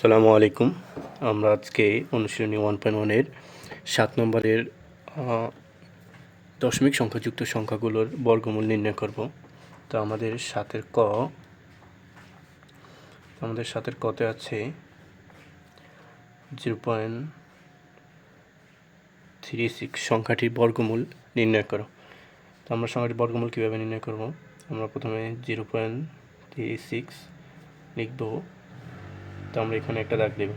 আসসালামু আলাইকুম। আমরা আজকে অনুশীলনী ওয়ান পয়েন্ট ওয়ানের সাত নম্বরের দশমিক সংখ্যাযুক্ত সংখ্যাগুলোর বর্গমূল নির্ণয় করব। তো আমাদের সাতের ক আমাদের সাতের কতে আছে জিরো পয়েন্ট থ্রি সিক্স সংখ্যাটির বর্গমূল নির্ণয় করো। তো আমরা সংখ্যাটির বর্গমূল কীভাবে নির্ণয় করব? আমরা প্রথমে জিরো পয়েন্ট থ্রি সিক্স লিখব। তো আমরা এখানে একটা দাগ দেব।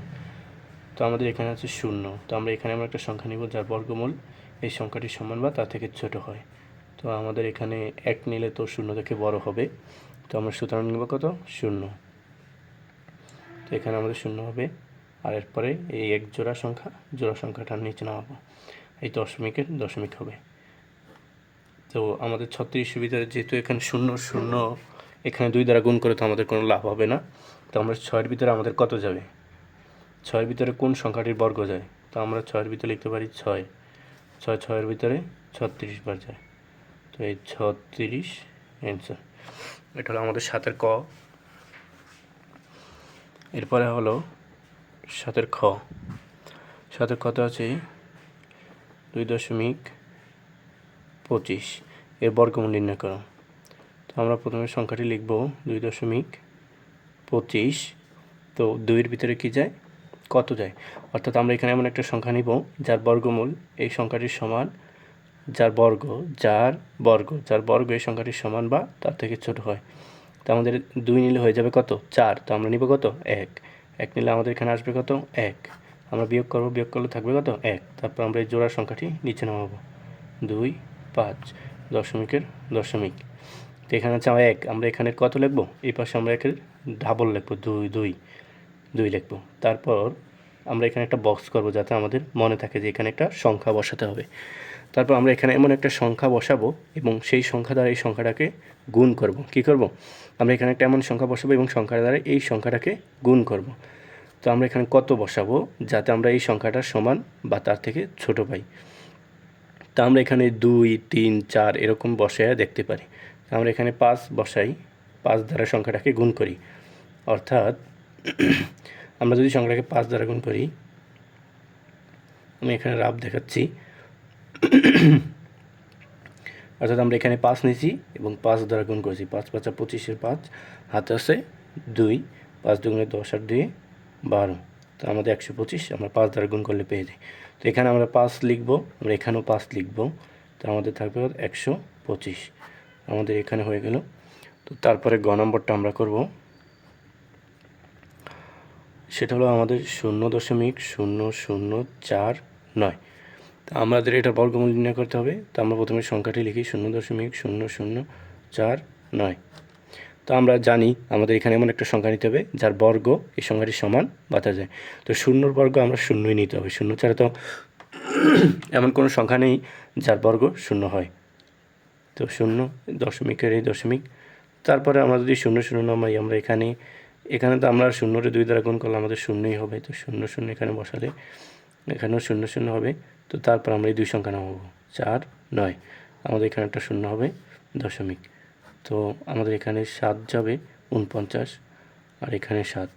তো আমাদের এখানে আছে শূন্য। তো আমরা এখানে আমরা একটা সংখ্যা নিব যার বর্গমূল এই সংখ্যাটি সমান বা তার থেকে ছোট হয়। তো আমাদের এখানে এক নিলে তো শূন্য থেকে বড় হবে। তো আমরা সুতরাং নিব কত? শূন্য। তো এখানে আমাদের শূন্য হবে। আর এরপরে এই এক জোড়া সংখ্যা, জোড়া সংখ্যাটার নিচে নামাবো। এই দশমিকের দশমিক হবে। তো আমাদের ছত্রিশের ভিতরে যেহেতু এখানে শূন্য শূন্য এখানে দুই দ্বারা গুণ করে তো আমাদের কোনো লাভ হবে না। তো আমরা ছয়ের ভিতরে আমাদের কত যাবে? ছয়ের ভিতরে কোন সংখ্যাটির বর্গ যায়? তো আমরা ছয়ের ভিতরে লিখতে পারি ছয়। ছয় ছয়ের ভিতরে ছত্রিশ বার যায়। তো এই ছত্রিশ অ্যান্সার এটা হলো আমাদের সাতের ক। এরপরে হলো সাতের খ। সাতের কত আছে দুই দশমিক পঁচিশ। এর বর্গমূল নির্ণয় করো। আমরা প্রথমে সংখ্যাটি লিখব দুই দশমিক পঁচিশ। তো দুইয়ের ভিতরে কি যায়? কত যায়? অর্থাৎ আমরা এখানে এমন একটা সংখ্যা নিব, যার বর্গমূল এই সংখ্যাটির সমান যার বর্গ যার বর্গ যার বর্গ এই সংখ্যাটির সমান বা তার থেকে ছোট হয়। তো আমাদের দুই নিলে হয়ে যাবে কত? চার। তো আমরা নিব কত? এক। এক নিলে আমাদের এখানে আসবে কত? এক। আমরা বিয়োগ করব, বিয়োগ করলে থাকবে কত? এক। তারপর আমরা এই জোড়ার সংখ্যাটি নিচে নামাবো। দুই, পাঁচ দশমিকের দশমিক। এখানে হচ্ছে আমার এক, আমরা এখানে কত লিখব? এই পাশে আমরা একের ডাবল লিখব, দুই দুই দুই লিখব। তারপর আমরা এখানে একটা বক্স করব যাতে আমাদের মনে থাকে যে এখানে একটা সংখ্যা বসাতে হবে। তারপর আমরা এখানে এমন একটা সংখ্যা বসাবো এবং সেই সংখ্যা দ্বারা এই সংখ্যাটাকে গুণ করব। কি করব? আমরা এখানে একটা এমন সংখ্যা বসাবো এবং সংখ্যা দ্বারা এই সংখ্যাটাকে গুণ করব। তো আমরা এখানে কত বসাবো? যাতে আমরা এই সংখ্যাটার সমান বা তার থেকে ছোট পাই। তা আমরা এখানে দুই, তিন, চার এরকম বসায় দেখতে পারি। আমরা এখানে পাঁচ বসাই, পাঁচ দ্বারা সংখ্যাটাকে গুণ করি। অর্থাৎ আমরা যদি সংখ্যাটাকে পাঁচ দ্বারা গুণ করি, আমি এখানে রাব দেখাচ্ছি। অর্থাৎ আমরা এখানে পাঁচ নিয়েছি এবং পাঁচ দ্বারা গুণ করেছি। পাঁচ পাঁচা পঁচিশের পাঁচ, হাতে আছে দুই, পাঁচ দুগুণে দশ আর দুই বারো। তো আমাদের একশো পঁচিশ, আমরা পাঁচ দ্বারা গুণ করলে পেয়ে যাই। তো এখানে আমরা পাঁচ লিখব, আমরা এখানেও পাঁচ লিখব। তো আমাদের থাকবে একশো পঁচিশ। আমাদের এখানে হয়ে গেল। তো তারপরে গ নম্বরটা আমরা করব। সেটা হলো আমাদের শূন্য দশমিক শূন্য শূন্য চার নয়। তা আমাদের এটা বর্গমূল নির্ণয় করতে হবে। তো আমরা প্রথমে সংখ্যাটি লিখি শূন্য দশমিক শূন্য শূন্য চার নয়। তো আমরা জানি আমাদের এখানে এমন একটা সংখ্যা নিতে হবে, যার বর্গ এই সংখ্যাটির সমান বাতা যায়। তো শূন্যর বর্গ আমরা শূন্যই নিতে হবে। শূন্য ছাড়া তো এমন কোনো সংখ্যা নেই যার বর্গ শূন্য হয়। তো শূন্য দশমিকের এই দশমিক। তারপরে আমরা যদি শূন্য শূন্য নামাই, আমরা এখানে এখানে তো আমরা শূন্যটা দুই দ্বারা গুণ করলে আমাদের শূন্যই হবে। তো শূন্য শূন্য এখানে বসালে এখানেও শূন্য শূন্য হবে। তো তারপর আমরা এই দুই সংখ্যা নামাবো। চার, নয়। আমাদের এখানে একটা শূন্য হবে, দশমিক। তো আমাদের এখানে সাত যাবে উনপঞ্চাশ আর এখানে সাত।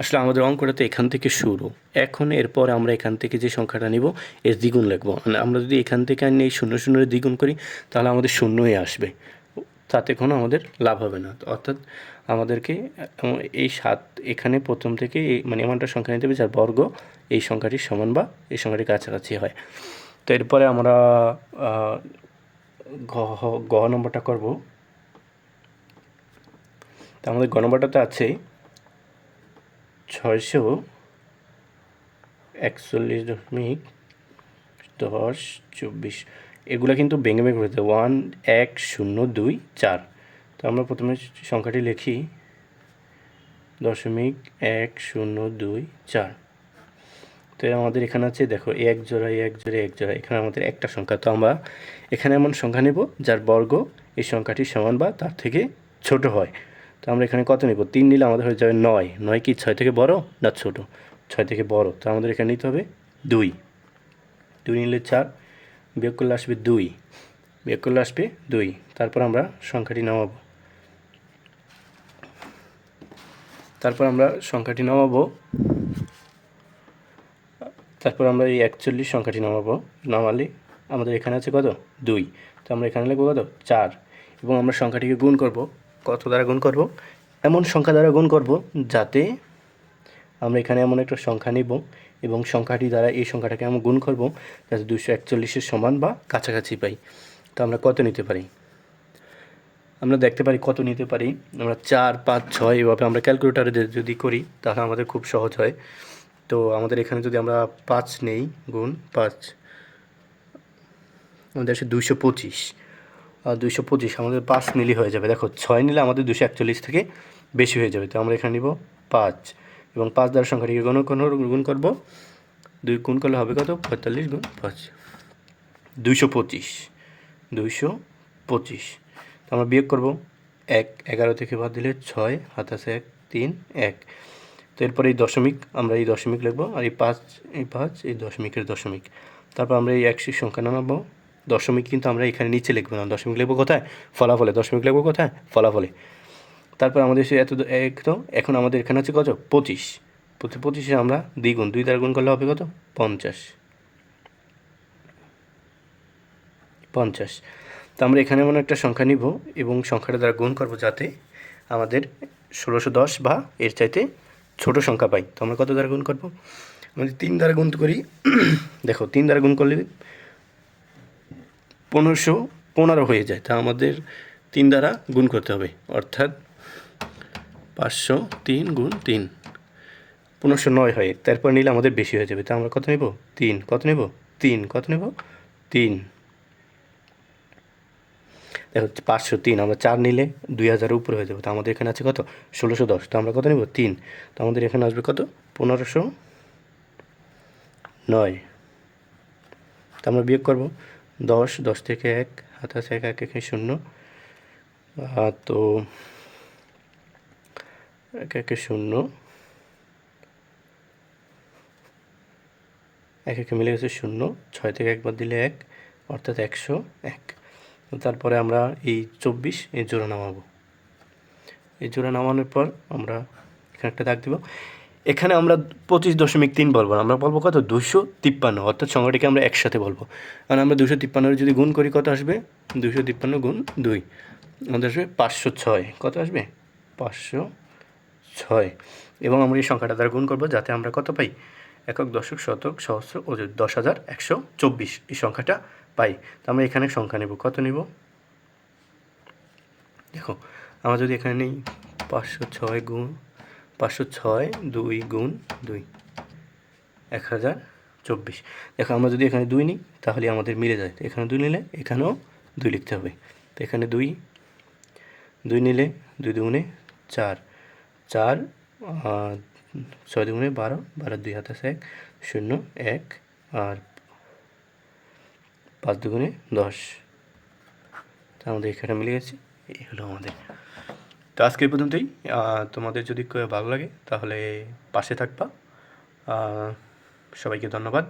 আসলে আমাদের অঙ্কটা তো এখান থেকে শুরু। এখন এরপর আমরা এখান থেকে যে সংখ্যাটা নিব, এর দ্বিগুণ লিখব। মানে আমরা যদি এখান থেকে আনি এই শূন্য শূন্যের দ্বিগুণ করি, তাহলে আমাদের শূন্যই আসবে। তাতে কোনো আমাদের লাভ হবে না। অর্থাৎ আমাদেরকে এই সাত এখানে প্রথম থেকে মানে এমন একটা সংখ্যা নিতে হবে যার বর্গ এই সংখ্যাটির সমান বা এই সংখ্যাটির কাছাকাছি হয়। তো এরপরে আমরা ঘ নম্বরটা করব। তো আমাদের গ নম্বরটাতে আছে ছয়শো একচল্লিশ দশমিক দশ চব্বিশ। এগুলো কিন্তু ভেঙে ভেঙে করেছে ওয়ান, এক, শূন্য, দুই, চার। তো আমরা প্রথমে সংখ্যাটি লিখি। দশমিক এক, শূন্য, দুই, চার। তো আমাদের এখানে আছে, দেখো এক জোড়া এক জোড়া এক জোড়া এখানে আমাদের একটা সংখ্যা। তো আমরা এখানে এমন সংখ্যা নেব যার বর্গ এই সংখ্যাটি সমান বা তার থেকে ছোট হয়। তো আমরা এখানে কত নেব? তিন নিলে আমাদের হয়ে যাবে নয়। নয় কি ছয় থেকে বড় না ছোট? ছয় থেকে বড়। তো আমাদের এখানে নিতে হবে দুই। দুই নিলে চার। বিয়োগ করলে আসবে দুই। বিয়োগ করলে আসবে দুই। তারপর আমরা সংখ্যাটি নামাবো। তারপর আমরা সংখ্যাটি নামাবো। তারপর আমরা এই একচল্লিশ সংখ্যাটি নামাবো। নামালে আমাদের এখানে আছে কত? দুই। তো আমরা এখানে লিখব কত? চার। এবং আমরা সংখ্যাটিকে গুণ করব। কত দ্বারা গুণ করব, এমন সংখ্যা দ্বারা গুণ করব যাতে আমরা এখানে এমন একটা সংখ্যা নিব এবং সংখ্যাটি দ্বারা এই সংখ্যাটাকে আমরা গুণ করব যাতে দুশো একচল্লিশের সমান বা কাছাকাছি পাই। তো আমরা কত নিতে পারি? আমরা দেখতে পারি কত নিতে পারি? আমরা চার, পাঁচ, ছয় এভাবে আমরা ক্যালকুলেটারে যদি করি, তাহলে আমাদের খুব সহজ হয়। তো আমাদের এখানে যদি আমরা পাঁচ নেই, গুণ পাঁচ, আমাদের আছে দুশো পঁচিশ। দুইশো পঁচিশ, আমাদের পাঁচ নিলে হয়ে যাবে। দেখো, ছয় নিলে আমাদের দুশো একচল্লিশ থেকে বেশি হয়ে যাবে। তো আমরা এখানে নিব পাঁচ এবং পাঁচ দ্বারা সংখ্যাটিকে গুণ কোনো গুণ করব। দুই গুণ করলে হবে কত? পঁয়তাল্লিশ গুণ পাঁচ। দুইশো পঁচিশ দুইশো পঁচিশ। তো আমরা বিয়োগ করব এক, এগারো থেকে বাদ দিলে ছয়, হাত আছে এক, তিন, এক। তো এরপরে এই দশমিক, আমরা এই দশমিক লিখব। আর এই পাঁচ এই পাঁচ, এই দশমিকের দশমিক। তারপর আমরা এই একশো সংখ্যা নামাবো। দশমিক কিন্তু আমরা এখানে নিচে লিখব না। দশমিক লিখব কোথায়? ফলাফলে। দশমিক লিখব কোথায়? ফলাফলে। তারপর আমাদের সে এত এক তো এখন আমাদের এখানে আছে কত? পঁচিশ। পঁচিশে আমরা দ্বিগুণ, দুই দ্বারা গুণ করলে হবে কত? পঞ্চাশ। পঞ্চাশ। তো আমরা এখানে এমন একটা সংখ্যা নিব এবং সংখ্যাটা দ্বারা গুণ করব যাতে আমাদের ষোলোশো দশ বা এর চাইতে ছোট সংখ্যা পাই। তো আমরা কত দ্বারা গুণ করব? আমাদের তিন দ্বারা গুণ করি, দেখো, তিন দ্বারা গুণ করলে পনেরোশো পনেরো হয়ে যায়। তা আমাদের তিন দ্বারা গুণ করতে হবে। অর্থাৎ পাঁচশো তিন গুণ তিন। পনেরোশো নয় হয়। তারপর নিলে আমাদের বেশি হয়ে যাবে। তা আমরা কত নেব? তিন। কত নেব? তিন। কত নেব? তিন। দেখো, পাঁচশো তিন। আমরা চার নিলে দুই হাজারের উপরে হয়ে যাবে। তো আমাদের এখানে আছে কত? ষোলোশো দশ। তো আমরা কত নেব? তিন। তো আমাদের এখানে আসবে কত? পনেরোশো নয়। তো আমরা বিয়োগ করব। দশ দশ থেকে এক হাত আছে, এক এক, একে শূন্য। তো এক, একে শূন্য। এক, একে মিলে গেছে শূন্য। ছয় থেকে একবার দিলে এক, অর্থাৎ একশো এক। তারপরে আমরা এই চব্বিশ, এই জোড়া নামাবো। এই জোড়া নামানোর পর আমরা এখানে একটা দাগ দিব। এখানে আমরা পঁচিশ দশমিক তিন বলব আমরা বলব কত? দুশো তিপ্পান্ন, অর্থাৎ সংখ্যাটিকে আমরা একসাথে বলব। কারণ আমরা দুশো তিপ্পান্নর যদি গুণ করি, কত আসবে? দুশো তিপ্পান্ন গুণ দুই। আমাদের আসবে পাঁচশো ছয়। কত আসবে? পাঁচশো ছয়। এবং আমরা এই সংখ্যাটা দ্বারা গুণ করব যাতে আমরা কত পাই? একক, দশক, শতক, সহস্র ও দশ হাজার, একশো চব্বিশ এই সংখ্যাটা পাই। তো আমরা এখানে সংখ্যা নেব। কত নেব? দেখো, আমরা যদি এখানে নেই, পাঁচশো ছয় গুণ পাঁচশো ছয় দুই গুণ দুই, এক হাজার চব্বিশ। দেখো, আমরা যদি এখানে দুই নিই, তাহলে আমাদের মিলে যায়। এখানে দুই নিলে, এখানেও দুই লিখতে হবে। তো এখানে দুই দুই নিলে দুই দুগুণে চার। চার ছয় দুগুণে বারো বারো দুই হাতে এক, শূন্য এক, আর পাঁচ দুগুণে দশ। তো আমাদের এখানে মিলে গেছে, এই হলো আমাদের তো আজকে পর্যন্তই। তোমাদের যদি ভালো লাগে তাহলে পাশে থাকবা। সবাইকে ধন্যবাদ।